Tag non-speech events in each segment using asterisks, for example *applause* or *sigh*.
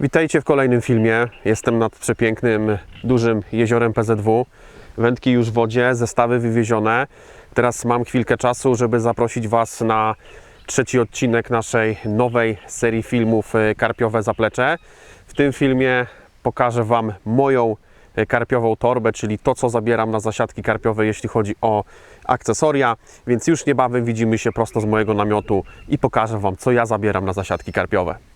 Witajcie w kolejnym filmie. Jestem nad przepięknym, dużym jeziorem PZW. Wędki już w wodzie, zestawy wywiezione. Teraz mam chwilkę czasu, żeby zaprosić Was na trzeci odcinek naszej nowej serii filmów e, Karpiowe Zaplecze. W tym filmie pokażę Wam moją e, karpiową torbę, czyli to, co zabieram na zasiadki karpiowe, jeśli chodzi o akcesoria. Więc już niebawem widzimy się prosto z mojego namiotu i pokażę Wam, co ja zabieram na zasiadki karpiowe.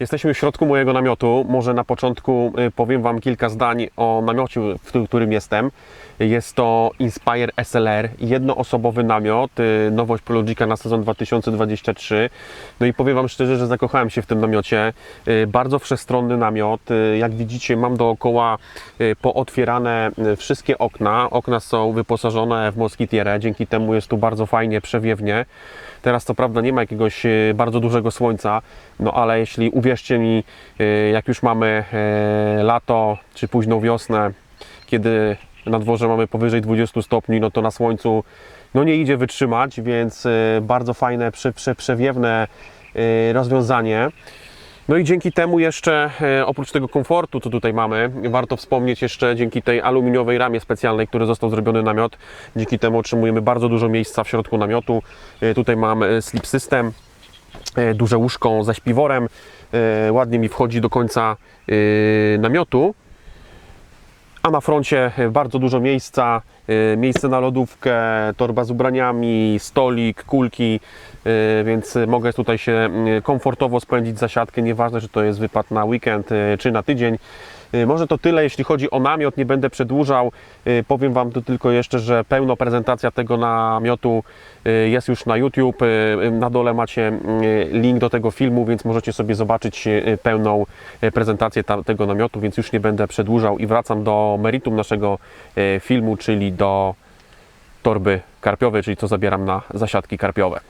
Jesteśmy w środku mojego namiotu. Może na początku y, powiem Wam kilka zdań o namiocie, w któ- którym jestem. Jest to Inspire SLR, jednoosobowy namiot, y, nowość Prologika na sezon 2023. No i powiem Wam szczerze, że zakochałem się w tym namiocie. Y, Bardzo wszechstronny namiot. Jak widzicie, mam dookoła pootwierane wszystkie okna. Okna są wyposażone w moskitierę, dzięki temu jest tu bardzo fajnie, przewiewnie. Teraz co prawda nie ma jakiegoś bardzo dużego słońca, no ale jeśli uwierzcie mi, e, jak już mamy e, lato czy późną wiosnę, kiedy na dworze mamy powyżej 20 stopni, no to na słońcu no nie idzie wytrzymać, więc e, bardzo fajne, prze, prze, przewiewne rozwiązanie. No i dzięki temu jeszcze, oprócz tego komfortu, co tutaj mamy, warto wspomnieć jeszcze dzięki tej aluminiowej ramie specjalnej, który został zrobiony namiot. Dzięki temu otrzymujemy bardzo dużo miejsca w środku namiotu. Tutaj mam sleep system, duże łóżko ze śpiworem. E, Ładnie mi wchodzi do końca e, namiotu. A na froncie bardzo dużo miejsca, miejsce na lodówkę, torba z ubraniami, stolik, kulki, e, więc mogę tutaj się mm, komfortowo spędzić zasiadkę, nieważne czy to jest wypad na weekend e, czy na tydzień. Może to tyle, jeśli chodzi o namiot, nie będę przedłużał. Powiem Wam tu tylko jeszcze, że pełna prezentacja tego namiotu jest już na YouTube. Na dole macie mm, link do tego filmu, więc możecie sobie zobaczyć pełną prezentację ta, tego namiotu, więc już nie będę przedłużał i wracam do meritum naszego filmu, czyli do torby karpiowej, czyli co zabieram na zasiadki karpiowe.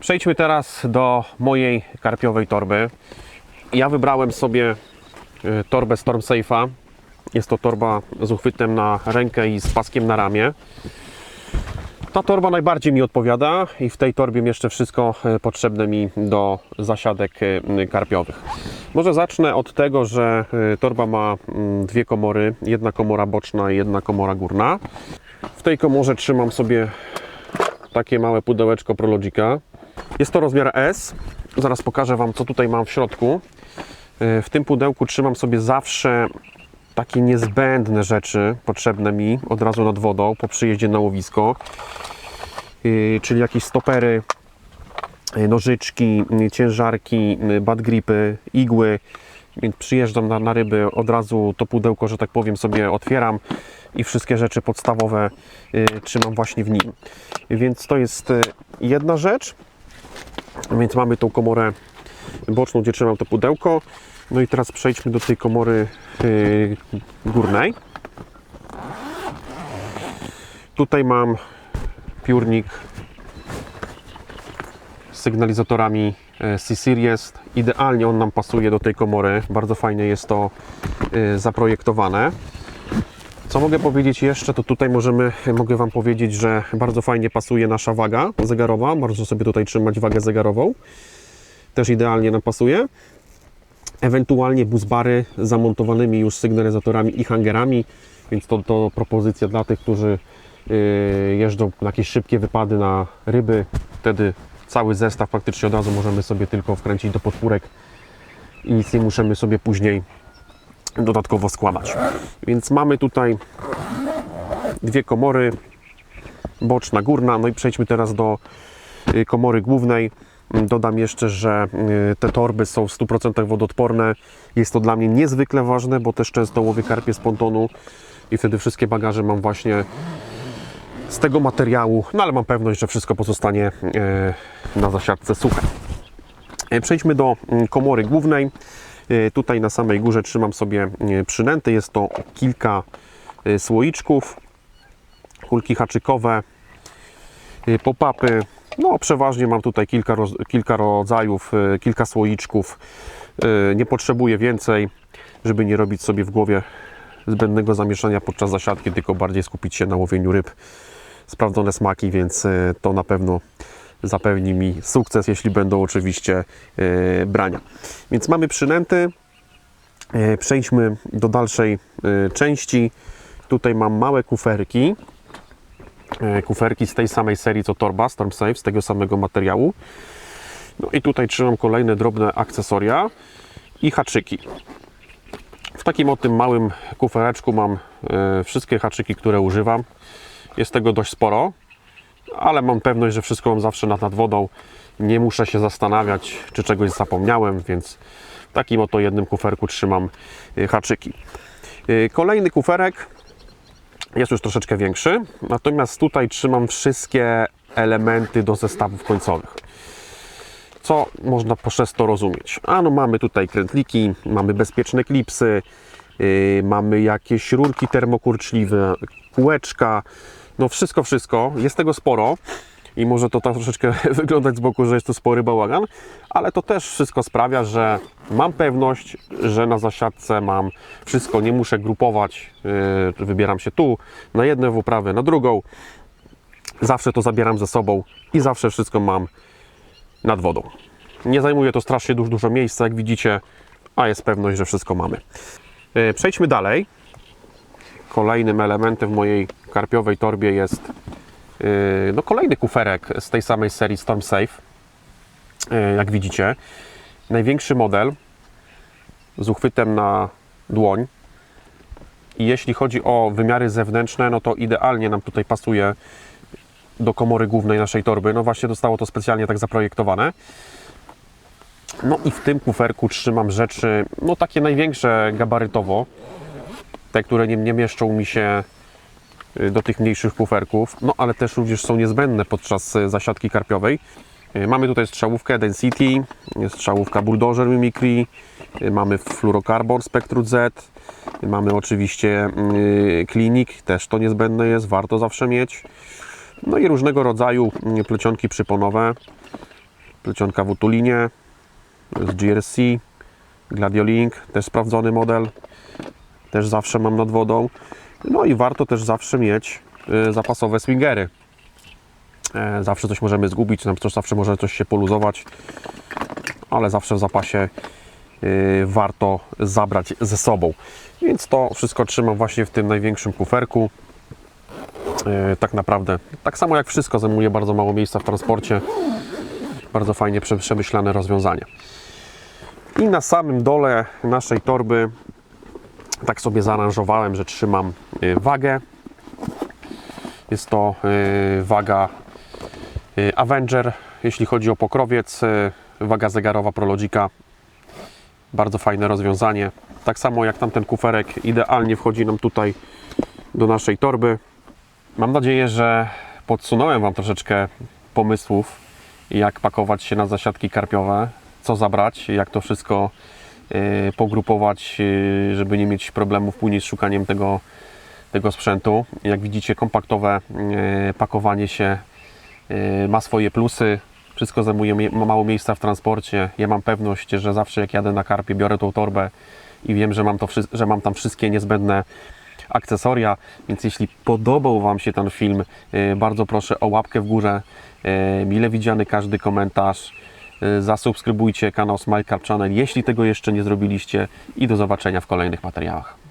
Przejdźmy teraz do mojej karpiowej torby. Ja wybrałem sobie e, torbę Storm Safe'a. Jest to torba z uchwytem na rękę i z paskiem na ramię. Ta torba najbardziej mi odpowiada i w tej torbie mieszczę wszystko e, potrzebne mi do zasiadek karpiowych. Może zacznę od tego, że e, torba ma dwie komory, jedna komora boczna i jedna komora górna. W tej komorze trzymam sobie takie małe pudełeczko Prologica. Jest to rozmiar S. Zaraz pokażę Wam, co tutaj mam w środku. E, W tym pudełku trzymam sobie zawsze takie niezbędne rzeczy potrzebne mi od razu nad wodą po przyjeździe na łowisko, Yy, czyli jakieś stopery, yy, nożyczki, yy, ciężarki, bad gripy, igły. Więc przyjeżdżam na, na ryby, od razu to pudełko, że tak powiem, sobie otwieram i wszystkie rzeczy podstawowe trzymam właśnie w nim. Więc to jest jedna rzecz. Więc mamy tą komorę boczną, gdzie trzymam to pudełko. No i teraz przejdźmy do tej komory yy, górnej. Tutaj mam piórnik z sygnalizatorami e, C-Series. Idealnie on nam pasuje do tej komory. Bardzo fajnie jest to e, zaprojektowane. Co mogę powiedzieć jeszcze, to tutaj możemy, mogę Wam powiedzieć, że bardzo fajnie pasuje nasza waga zegarowa. Można sobie tutaj trzymać wagę zegarową. Też idealnie nam pasuje. Ewentualnie busbary zamontowanymi już sygnalizatorami i hangerami, więc to, to propozycja dla tych, którzy yy, jeżdżą na jakieś szybkie wypady na ryby. Wtedy cały zestaw praktycznie od razu możemy sobie tylko wkręcić do podpórek i nic nie musimy sobie później dodatkowo składać. Więc mamy tutaj dwie komory, boczna, górna. No i przejdźmy teraz do y, komory głównej. Dodam jeszcze, że y, te torby są w 100% wodoodporne. Jest to dla mnie niezwykle ważne, bo też często łowię karpie z pontonu i wtedy wszystkie bagaże mam właśnie z tego materiału, no ale mam pewność, że wszystko pozostanie y, na zasiadce suche. E, Przejdźmy do mm, komory głównej. Tutaj na samej górze trzymam sobie przynęty. Jest to kilka słoiczków, kulki haczykowe, pop-upy. No, przeważnie mam tutaj kilka, kilka rodzajów, e, kilka słoiczków. E, Nie potrzebuję więcej, żeby nie robić sobie w głowie zbędnego zamieszania podczas zasiadki, tylko bardziej skupić się na łowieniu ryb. Sprawdzone smaki, więc e, to na pewno zapewni mi sukces, jeśli będą oczywiście brania. Więc mamy przynęty. Przejdźmy do dalszej części. Tutaj mam małe kuferki. E, Kuferki z tej samej serii co torba Storm Safe, z tego samego materiału. No i tutaj trzymam kolejne drobne akcesoria i haczyki. W takim o tym małym kufereczku mam e, wszystkie haczyki, które używam. Jest tego dość sporo, ale mam pewność, że wszystko mam zawsze nad, nad wodą. Nie muszę się zastanawiać, czy czegoś zapomniałem, więc w takim oto jednym kuferku trzymam e, haczyki. Kolejny kuferek jest już troszeczkę większy, natomiast tutaj trzymam wszystkie elementy do zestawów końcowych. Co można przez to rozumieć? Ano mamy tutaj krętliki, mamy bezpieczne klipsy, yy, mamy jakieś rurki termokurczliwe, kółeczka, no wszystko, wszystko. Jest tego sporo i może to tak troszeczkę *laughs* wyglądać z boku, że jest to spory bałagan, ale to też wszystko sprawia, że mam pewność, że na zasiadce mam wszystko, nie muszę grupować, yy, wybieram się tu, na jedną wyprawę, na drugą. Zawsze to zabieram ze sobą i zawsze wszystko mam nad wodą. Nie zajmuje to strasznie dużo, dużo miejsca, jak widzicie, a jest pewność, że wszystko mamy. E, Przejdźmy dalej. Kolejnym elementem w mojej karpiowej torbie jest no, kolejny kuferek z tej samej serii Storm Safe. E, Jak widzicie, największy model z uchwytem na dłoń. I jeśli chodzi o wymiary zewnętrzne, no to idealnie nam tutaj pasuje do komory głównej naszej torby. No właśnie zostało to specjalnie tak zaprojektowane. No i w tym kuferku trzymam rzeczy, no takie największe gabarytowo, te, które nie, nie mieszczą mi się y, do tych mniejszych kuferków, no ale też również są niezbędne podczas y, zasiadki karpiowej. Y, Mamy tutaj strzałówkę Density, strzałówka Bulldozer Mimicry, y, mamy fluorocarbon Spectrum Z, y, mamy oczywiście y, Clinic, też to niezbędne jest, warto zawsze mieć. No i różnego rodzaju plecionki przyponowe, plecionka w utulinie, z GRC, Gladiolink, też sprawdzony model, też zawsze mam nad wodą. No i warto też zawsze mieć y, zapasowe swingery. E, Zawsze coś możemy zgubić, nam też zawsze może coś się poluzować, ale zawsze w zapasie y, warto zabrać ze sobą. Więc to wszystko trzymam właśnie w tym największym kuferku. E, Tak naprawdę, tak samo jak wszystko, zajmuje bardzo mało miejsca w transporcie. Bardzo fajnie prze- przemyślane rozwiązanie. I na samym dole naszej torby tak sobie zaaranżowałem, że trzymam y, wagę. Jest to y, waga y, Avenger, jeśli chodzi o pokrowiec, waga zegarowa Prologica. Bardzo fajne rozwiązanie. Tak samo jak tamten kuferek, idealnie wchodzi nam tutaj do naszej torby. Mam nadzieję, że podsunąłem Wam troszeczkę pomysłów, jak pakować się na zasiadki karpiowe, co zabrać, jak to wszystko pogrupować, y, żeby nie mieć problemów później z szukaniem tego, tego sprzętu. Jak widzicie, kompaktowe y, pakowanie się y, ma swoje plusy. Wszystko zajmuje mało miejsca w transporcie. Ja mam pewność, że zawsze jak jadę na karpie, biorę tą torbę i wiem, że mam, to, że mam tam wszystkie niezbędne akcesoria, więc jeśli podobał Wam się ten film, y, bardzo proszę o łapkę w górę, y, mile widziany każdy komentarz, y, zasubskrybujcie kanał Smile Channel, jeśli tego jeszcze nie zrobiliście i do zobaczenia w kolejnych materiałach.